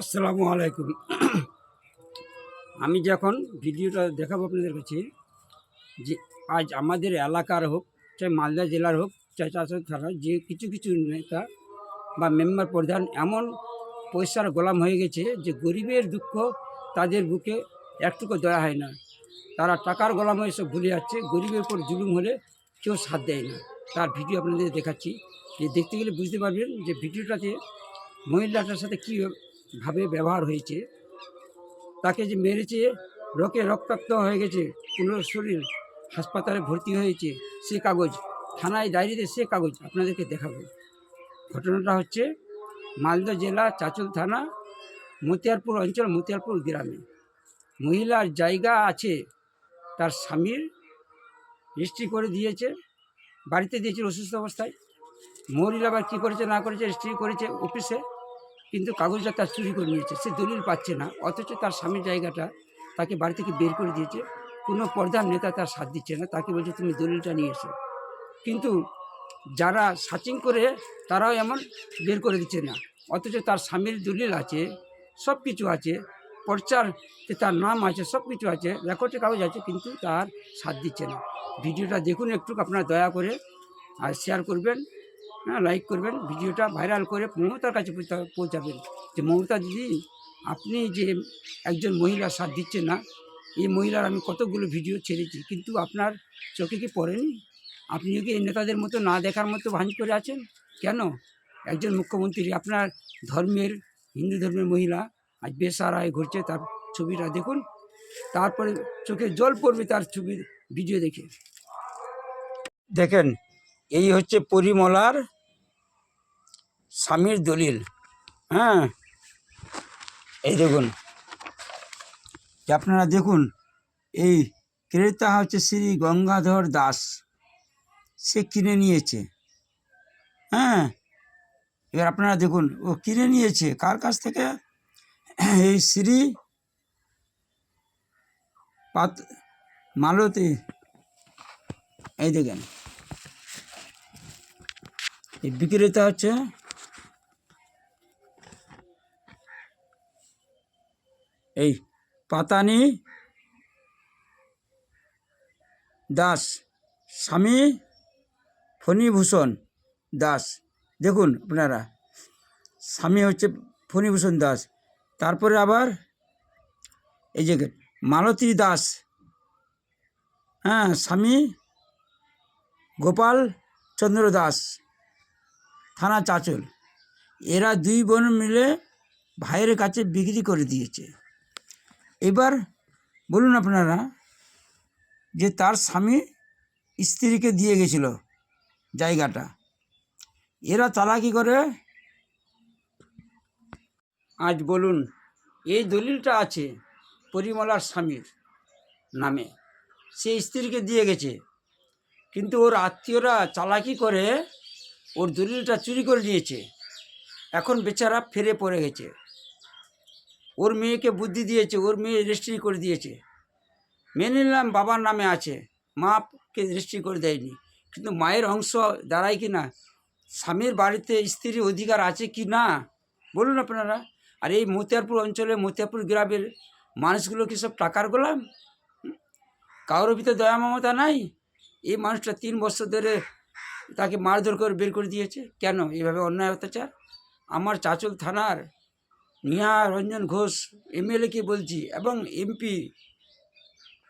আসসালামু আলাইকুম। আমি যখন ভিডিওটা দেখাবো আপনাদের কাছে, যে আজ আমাদের এলাকার হোক, চাই মালদা জেলার হোক, চাই চাষার থানার যে কিছু কিছু নেতা বা মেম্বার প্রধান এমন পয়সার গোলাম হয়ে গেছে যে গরিবের দুঃখ তাদের বুকে একটুকু দয়া হয় না। তারা টাকার গোলাম হয়ে সব ভুলে যাচ্ছে, গরিবের উপর জুলুম হলে কেউ সাথ দেয় না। তার ভিডিও আপনাদের দেখাচ্ছি। যে দেখতে গেলে বুঝতে পারবেন যে ভিডিওটাতে মহিলাটার সাথে কীভাবে ব্যবহার হয়েছে। তাকে যে মেরেছে রকে রক্তাক্ত হয়ে গেছে কোনো শরীর হাসপাতালে ভর্তি হয়েছে, সে কাগজ, থানায় ডায়েরিতে সে কাগজ আপনাদেরকে দেখাবো। ঘটনাটা হচ্ছে মালদা জেলা চাচল থানা, মতিয়ারপুর অঞ্চল, মতিয়ারপুর গ্রামে। মহিলার জায়গা আছে, তার স্বামীর রেজিস্ট্রি করে দিয়েছে, বাড়িতে দিয়েছিল অসুস্থ অবস্থায়। মহিলা আবার কী করেছে, না করেছে, রেজিস্ট্রি করেছে অফিসে। কিন্তু কাগজটা তার চুরি করে নিয়েছে। সে দলিল পাচ্ছে না, অথচ তার স্বামীর জায়গাটা তাকে বাড়ি থেকে বের করে দিয়েছে। কোনো প্রধান নেতা তার সাথ দিচ্ছে না, তাকে বলছে, তুমি দলিলটা নিয়ে এসো। কিন্তু যারা সাচিং করে, তারাও এমন বের করে দিচ্ছে না। অথচ তার স্বামীর দলিল আছে, সব কিছু আছে, পর্চার তার নাম আছে, সব কিছু আছে, রেকর্ডে কাগজ আছে, কিন্তু তার সাথ দিচ্ছে না। ভিডিওটা দেখুন একটু, আপনারা দয়া করে, আর শেয়ার করবেন। হ্যাঁ লাইক করবেন, ভিডিওটা ভাইরাল করে মমতার কাছে পৌঁছা- পৌঁছাবেন। যে মমতা দিদি, আপনি যে একজন মহিলা সাথ দিচ্ছেন না, এই মহিলার আমি কতগুলো ভিডিও ছেড়েছি, কিন্তু আপনার চোখে কি পড়েনি? আপনি কি এই নেতাদের মতো না দেখার মতো ভাঁজ করে আছেন? কেন? একজন মুখ্যমন্ত্রী, আপনার ধর্মের, হিন্দু ধর্মের মহিলা, আজ বেসারায় ঘুরছে তার ছবিটা দেখুন, তারপরে চোখে জল পড়বে তার ছবি ভিডিও দেখে। দেখেন এই হচ্ছে পরিমলার স্বামীর দলিল। হ্যাঁ? এই দেখুন। আপনারা দেখুন, এই ক্রেতা হচ্ছে শ্রী গঙ্গাধর দাস। সে কিনে নিয়েছে। হ্যাঁ? এবার আপনারা দেখুন, ও কিনে নিয়েছে। কার কাছ থেকে? এই শ্রী পাত মালতী। এই দেখেন। এই বিক্রেতা হচ্ছে এই পাতানি দাস, স্বামী ফণীভূষণ দাস। দেখুন আপনারা, স্বামী হচ্ছে ফণীভূষণ দাস। তারপরে আবার এই যে মালতী দাস হ্যাঁ স্বামী গোপাল চন্দ্র দাস। থানা চাচল। এরা দুই বোন মিলে ভাইয়ের কাছে বিক্রি করে দিয়েছে। এবার বলুন আপনারা যে তার স্বামী স্ত্রীকে দিয়ে গেছিল জায়গাটা, এরা চালাকি করে? আজ বলুন, এই দলিলটা আছে পরিমলার স্বামীর নামে। সে স্ত্রীকে দিয়ে গেছে, কিন্তু ওর আত্মীয়রা চালাকি করে ওর দলিলটা চুরি করে নিয়েছে। এখন বেচারা ফিরে পড়ে গেছে। ওর মেয়েকে বুদ্ধি দিয়েছে, ওর মেয়ে রেজিস্ট্রি করে দিয়েছে। মেনে নিলাম বাবার নামে আছে। মাকে রেজিস্ট্রি করে দেয়নি। কিন্তু মায়ের অংশ দাঁড়ায় কি না? স্বামীর বাড়িতে স্ত্রীর অধিকার আছে কি না? বলুন আপনারা। আর এই মতিয়ারপুর অঞ্চলে, মতিয়ারপুর গ্রামের মানুষগুলো কি সব টাকার গোলাম? কারোর ভিতরে দয়া মমতা নাই? এই মানুষটা তিন বছর ধরে তাকে মারধর করে বের করে দিয়েছে? কেন? এইভাবে অন্যায় অত্যাচার? আমার চাচল থানার নিহা রঞ্জন ঘোষ, এমএলএকে বলছি এবং এমপি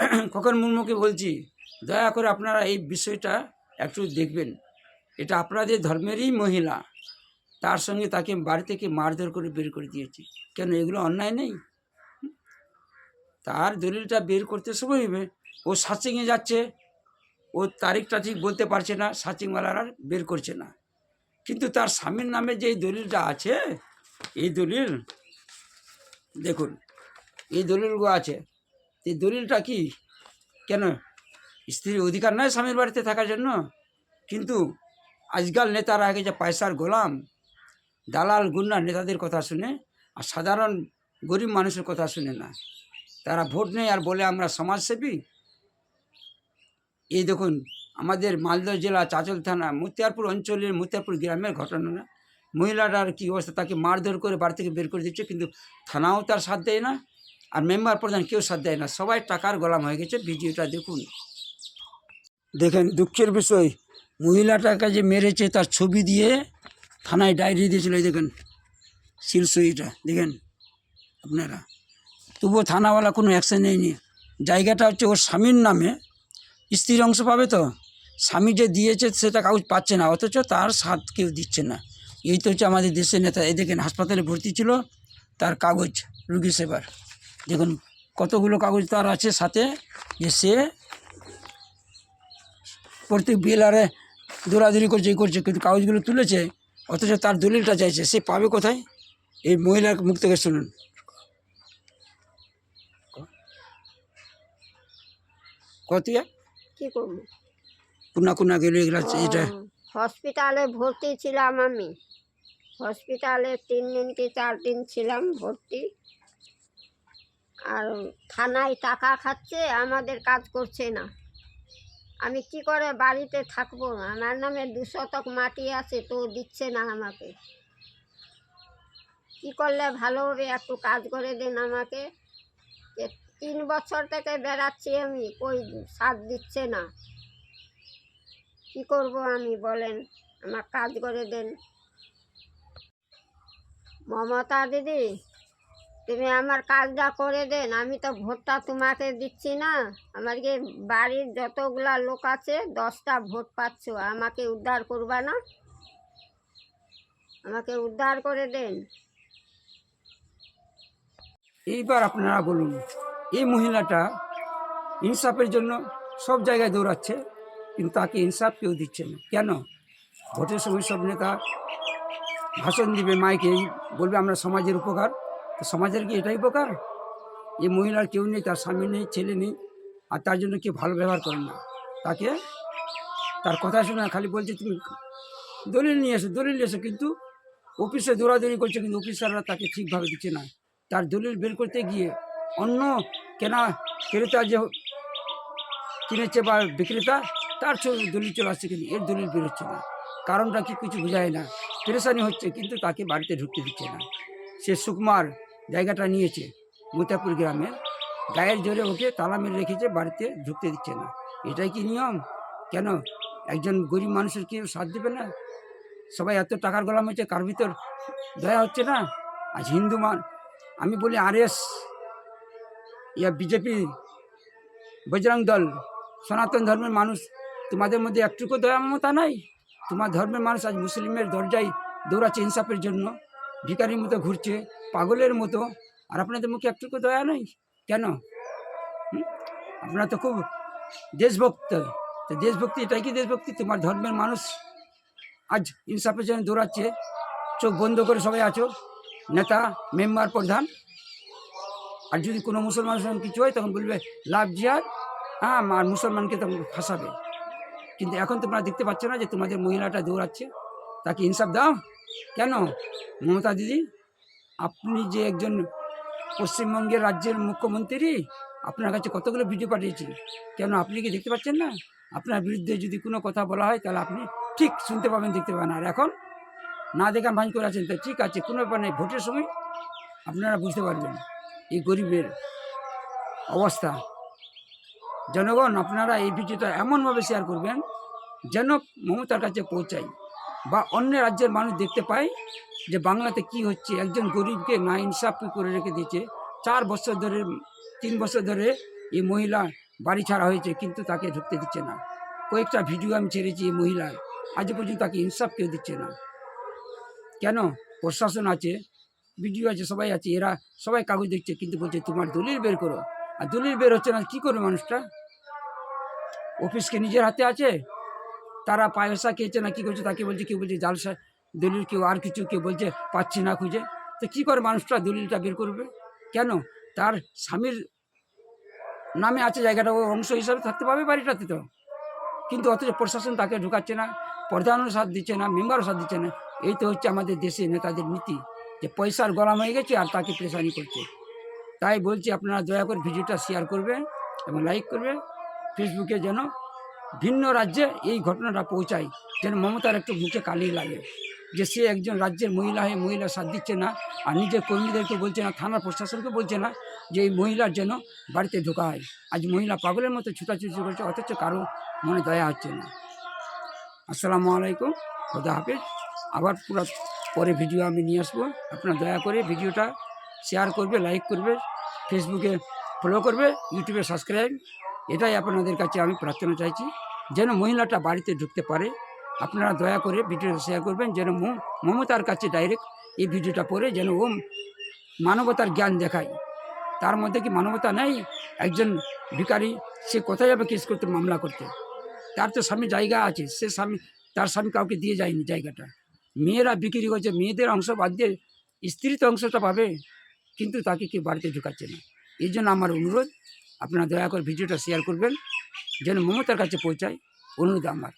খোকন মুর্মুকে বলছি, দয়া করে আপনারা এই বিষয়টা একটু দেখবেন। এটা আপনাদের ধর্মেরই মহিলা। তার সঙ্গে তাকে বাড়ি থেকে মারধর করে বের করে দিয়েছি। কেন এগুলো অন্যায় নেই? তার দলিলটা বের করতে সময় ও সাচিংয়ে যাচ্ছে। ও তারিখটা ঠিক বলতে পারছে না সাচিংওয়ালারা বের করছে না। কিন্তু তার স্বামীর নামে যে দলিলটা আছে, এই দলিল, দেখুন, এই দলিলগুলো আছে। এই দলিলটা কি? কেন? স্ত্রীর অধিকার নয় স্বামীর বাড়িতে থাকার জন্য? কিন্তু আজকাল নেতারা আগে যে পয়সার গোলাম, দালাল, গুন্ডা নেতাদের কথা শুনে আর সাধারণ গরিব মানুষের কথা শুনে না। তারা ভোট নেই আর বলে আমরা সমাজসেবী এই দেখুন, আমাদের মালদা জেলা চাঁচল থানা মুতিয়ারপুর অঞ্চলের মুতিয়ারপুর গ্রামের ঘটনা। মহিলাটার কী অবস্থা? তাকে মারধর করে বাড়ি থেকে বের করে দিচ্ছে, কিন্তু থানাও তার সাথ দেয় না, আর মেম্বার প্রধান কেউ সাথ দেয় না। সবাই টাকার গোলাম হয়ে গেছে, ভিডিওটা দেখুন। দেখেন, দুঃখের বিষয় মহিলাটাকে যে মেরেছে তার ছবি দিয়ে, থানায় ডায়েরি দিয়েছিল দেখেন শিলসইটা দেখেন, আপনারা। তবুও থানাওয়ালা কোনো অ্যাকশন নেয়নি। জায়গাটা হচ্ছে ওর স্বামীর নামে স্ত্রীর অংশ পাবে তো? স্বামী যে দিয়েছে সেটা কাগজ পাচ্ছে না, অথচ তার স্বাদ কেউ দিচ্ছে না। এই তো হচ্ছে আমাদের দেশের নেতা। এই দেখেন, হাসপাতালে ভর্তি ছিল তার কাগজ, রুগী সেবার। দেখুন, কতগুলো কাগজ তার আছে সাথে যে সে প্রত্যেক বিএলআরে দৌড়াদৌড়ি করছে, এই করছে, কিন্তু কাগজগুলো তুলেছে, অথচ তার দলিলটা চাইছে। সে পাবে কোথায়? এই মহিলার মুখ থেকে শুনুন। কত কি করব? কুনা কুনা গেলে এগুলো এটা। হসপিটালে ভর্তি ছিলাম আমি। হসপিটালে তিন দিন কি চার দিন ছিলাম ভর্তি। আর থানায় টাকা খাচ্ছে আমাদের কাজ করছে না। আমি কি করে বাড়িতে থাকব? আমার নামে দু শতক মাটি আছে তো দিচ্ছে না আমাকে। কি করলে ভালো হবে? একটু কাজ করে দেন আমাকে। তিন বছর থেকে বেড়াচ্ছি আমি, কই সাথ দিচ্ছে না। কি করব আমি বলেন, আমার কাজ করে দেন। মমতা দিদি, তুমি আমার কাজটা করে দেন, আমি তো ভোটটা তোমাকে দিচ্ছি না। আমার কি বাড়ির যতগুলা লোক আছে, দশটা ভোট পাচ্ছ, আমাকে উদ্ধার করবা না? আমাকে উদ্ধার করে দেন। এইবার আপনারা বলুন। এই মহিলাটা ইনসাফের জন্য সব জায়গায় দৌড়াচ্ছে, কিন্তু তাকে ইনসাফ কেউ দিচ্ছে না। কেন? ভোটের সময় সব নেতা ভাষণ দিবে, মাইকে বলবে, আমরা সমাজের উপকার। তো সমাজের কি এটাই উপকার? এই মহিলার কেউ নেই, তার স্বামী নেই, ছেলে নেই, আর তার জন্য কেউ ভালো ব্যবহার করে না। তাকে তার কথা শুনে খালি বলছে, তুমি দলিল নিয়ে এসো, দলিল নিয়ে এসো। কিন্তু অফিসে দৌড়াদৌড়ি করছে, কিন্তু অফিসাররা তাকে ঠিকভাবে দিচ্ছে না। তার দলিল বের করতে গিয়ে অন্য কেনা ক্রেতা যে কিনেছে বা বিক্রেতা, তার দলিল চলে আসছে কিন্তু এর দলিল বেরোচ্ছে না। কারণটা কি কিছু বোঝায় না। পেরেশানি হচ্ছে, কিন্তু তাকে বাড়িতে ঢুকতে দিচ্ছে না। সে সুকুমার জায়গাটা নিয়েছে, মোতাপুর গ্রামে গায়ের জোরে ওকে তালা মেরে রেখেছে, বাড়িতে ঢুকতে দিচ্ছে না। এটাই কি নিয়ম? কেন? একজন গরিব মানুষের কেউ সাথ দেবে না? সবাই এত টাকার গোলাম হচ্ছে কার ভিতর দয়া হচ্ছে না? আজ হিন্দু মান আমি বলি আর এস ইয়া বিজেপি, বজরং দল, সনাতন ধর্মের মানুষ, তোমাদের মধ্যে একটুকু দয়া মমতা নাই? তোমার ধর্মের মানুষ আজ মুসলিমের দরজায় দৌড়াচ্ছে ইনসাফের জন্য ভিকারির মতো ঘুরছে, পাগলের মতো, আর আপনাদের মুখে একটুকু দয়া নেই? কেন? আপনারা তো খুব দেশভক্ত, তো দেশভক্তি, এটাই কি দেশভক্তি? তোমার ধর্মের মানুষ আজ ইনসাফের জন্য দৌড়াচ্ছে, চোখ বন্ধ করে সবাই আছো, নেতা, মেম্বার, প্রধান। আর যদি কোনো মুসলমান মুসলমান কিছু হয়, তখন বলবে, লাভ জিহাদ? হ্যাঁ আর মুসলমানকে তখন ফাঁসাবে। কিন্তু এখন তোমরা দেখতে পাচ্ছ না যে তোমাদের মহিলাটা দৌড়াচ্ছে। তাকে ইনসাফ দাও। কেন? মমতা দিদি, আপনি যে একজন পশ্চিমবঙ্গের রাজ্যের মুখ্যমন্ত্রী, আপনার কাছে কতগুলো ভিডিও পাঠিয়েছি কেন আপনি কি দেখতে পাচ্ছেন না? আপনার বিরুদ্ধে যদি কোনো কথা বলা হয়, তাহলে আপনি ঠিক শুনতে পাবেন, দেখতে পাবেন। আর এখন না দেখান ভাঙ করে আছেন, তো ঠিক আছে, কোনো ব্যাপার নেই। ভোটের সময় আপনারা বুঝতে পারবেন। এই গরিবের অবস্থা। জনগণ, আপনারা এই ভিডিওটা এমনভাবে শেয়ার করবেন যেন মমতার কাছে পৌঁছায় বা অন্য রাজ্যের মানুষ দেখতে পায় যে বাংলাতে কি হচ্ছে। একজন গরিবকে না ইনসাফ করে রেখে দিয়েছে। চার বছর ধরে, তিন বছর ধরে এই মহিলা বাড়ি ছাড়া হয়েছে, কিন্তু তাকে ঢুকতে দিচ্ছে না। কয়েকটা ভিডিও আমি ছেড়েছি এই মহিলার। আজ পর্যন্ত তাকে ইনসাফ কেউ দিচ্ছে না। কেন? প্রশাসন আছে। ভিডিও আছে, সবাই আছে, এরা সবাই কাগজ দেখছে, কিন্তু বলছে, তোমার দলিল বের করো। আর দলিল বের হচ্ছে না, কী করবে মানুষটা? অফিসকে নিজের হাতে আছে? তারা পয়সা খেয়েছে না, কী করছে? তাকে বলছে, কেউ বলছে জালসা দলিল কেউ, আর কিছু কেউ বলছে, পাচ্ছি না খুঁজে। তো কী করে মানুষটা দলিলটা বের করবে? কেন? তার স্বামীর নামে আছে জায়গাটা, ও অংশ হিসাবে থাকতে পারবে বাড়িটাতে তো। কিন্তু অথচ প্রশাসন তাকে ঢুকাচ্ছে না, প্রধানও সাথ দিচ্ছে না, মেম্বারও সাথ দিচ্ছে না। এই তো হচ্ছে আমাদের দেশে নেতাদের নীতি। যে পয়সার গলাম হয়ে গেছে আর তাকে প্রেশানি করছে। তাই বলছি আপনারা দয়া করে ভিডিওটা শেয়ার করবে এবং লাইক করবে ফেসবুকে যেন ভিন্ন রাজ্যে এই ঘটনাটা পৌঁছায়, যেন মমতার একটু মুখে কালি লাগে। যে সে একজন রাজ্যের মহিলা হয়ে মহিলা সাথ দিচ্ছে না, আর নিজের কর্মীদেরকে বলছে না, থানার প্রশাসনকে বলছে না, যে এই মহিলার যেন বাড়িতে ঢোকা হয় আজ মহিলা পাগলের মতো ছুটাছুটি করছে, অথচ কারও মনে দয়া হচ্ছে না। আসসালামু আলাইকুম, খোদা হাফেজ। আবার পুরো পরে ভিডিও আমি নিয়ে আসব। আপনারা দয়া করে ভিডিওটা শেয়ার করবে লাইক করবে ফেসবুকে ফলো করবে ইউটিউবে সাবস্ক্রাইব এটাই আপনাদের কাছে আমি প্রার্থনা চাইছি, যেন মহিলাটা বাড়িতে ঢুকতে পারে। আপনারা দয়া করে ভিডিওটা শেয়ার করবেন, যেন মমতার কাছে ডাইরেক্ট এই ভিডিওটা পড়ে, যেন ও মানবতার জ্ঞান দেখায়। তার মধ্যে কি মানবতা নেই? একজন ভিখারি, সে কোথায় যাবে কেস করতে, মামলা করতে? তার তো স্বামী জায়গা আছে, সে স্বামী, তার স্বামী কাউকে দিয়ে যায়নি জায়গাটা। মেয়েরা বিক্রি করছে, মেয়েদের অংশ বাদ দিয়ে স্ত্রী তো অংশটা পাবে, কিন্তু তাকে কেউ বাড়িতে ঢুকাচ্ছে না। এই জন্য আমার অনুরোধ, আপনারা দয়া করে ভিডিওটা শেয়ার করবেন, যেন মমতার কাছে পৌঁছায়, অনুরোধ আমার।